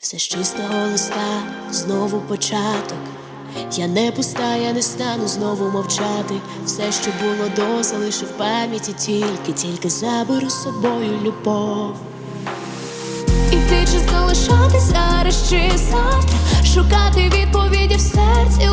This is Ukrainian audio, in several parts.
Все з чистого листа, знову початок. Я не пуста, я не стану знову мовчати. Все, що було до, залишив пам'яті, тільки, тільки заберу з собою любов. І ти чи залишатися, чи завтра, шукати відповіді в серці.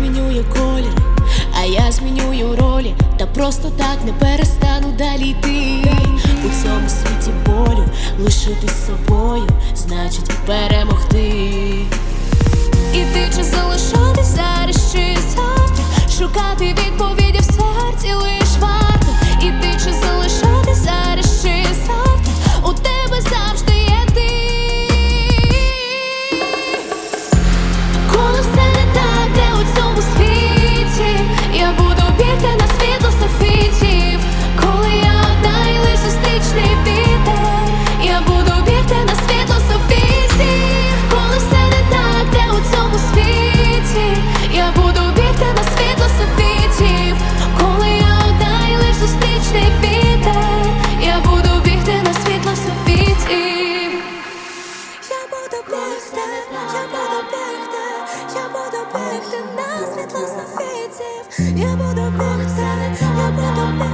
змінює колір, а я змінюю ролі, та просто так не перестану далі йти. У цьому світі болю лишитись собою, значить, перемогти. І ти чи залишаєш Полегти на світло софітів, я буду бігти, я буду бігти.